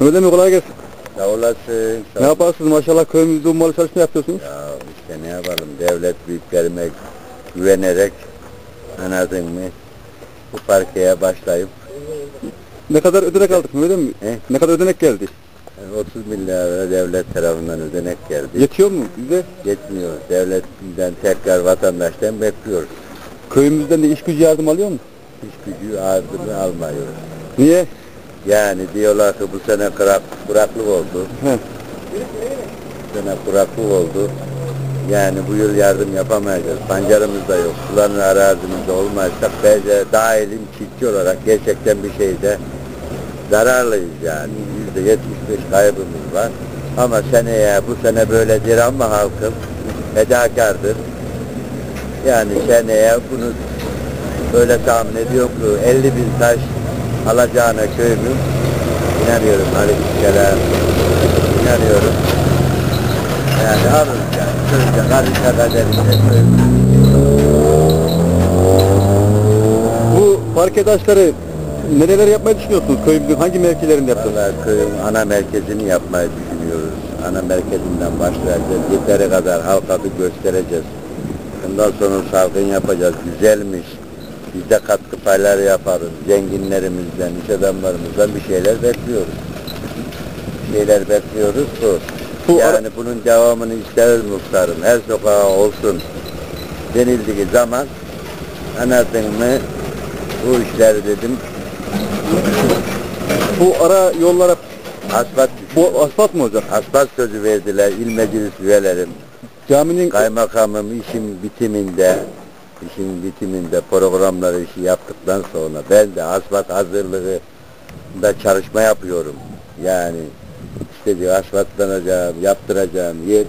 Mehmet emmi kolay gelsin. Sağ olasın. Ne yaparsınız maşallah köyümüzde ummalı çalışma yapıyorsunuz. Ya işte ne yapalım devlet büyüklerime güvenerek anladın mı? Bu parkeye başlayıp Ne kadar ödenek aldık Mehmet emmi? He? Ne kadar ödenek geldi? e, 30 milyar devlet tarafından ödenek geldi. Yetiyor mu bize? Yetmiyor. Devletten tekrar vatandaştan bekliyoruz. Köyümüzden de iş gücü yardım alıyor mu? Hiç gücü yardımı almıyoruz. Niye? Yani diyorlar ki bu sene kurak, kuraklık oldu. Bu sene kuraklık oldu. Yani bu yıl yardım yapamayacağız. Pancarımız da yok. Suların arazimizde olmazsa bence dahilim çiftçi olarak gerçekten bir şeyde zararlıyız yani. Yüzde yetmiş beş kaybımız var. Ama seneye bu sene böyledir ama halkım fedakardır. Yani seneye bunu böyle tahmin ediyorum ki 50 bin taş alacağına köyümüz inanıyorum aleykümselam inanıyorum yani alırız yani köyde karışa kaderinde köyümüz Bu parke taşları nereler yapmayı düşünüyorsunuz? Köyümüzün hangi mevkilerinde yapacağız? Vallahi köyün ana merkezini yapmayı düşünüyoruz. Ana merkezinden başlayacağız. Yeteri kadar halka bir göstereceğiz. Ondan sonra salgın yapacağız. Güzelmiş. Biz de katkı payları yaparız. Zenginlerimizden, iş adamlarımızdan bir şeyler bekliyoruz. Bir şeyler bekliyoruz bu. Bu yani bunun devamını isteriz muhtarım. Her sokağa olsun denildiği zaman anladın mı bu işleri dedim Bu ara yollara asfalt bu asfalt mı olacak? asfalt sözü verdiler il meclis üyelerim. Caminin Kaymakamım işin bitiminde işin bitiminde programları işi yaptıktan sonra ben de asfalt hazırlığı da çalışma yapıyorum. Yani istediği asfaltlanacağım, yaptıracağım yer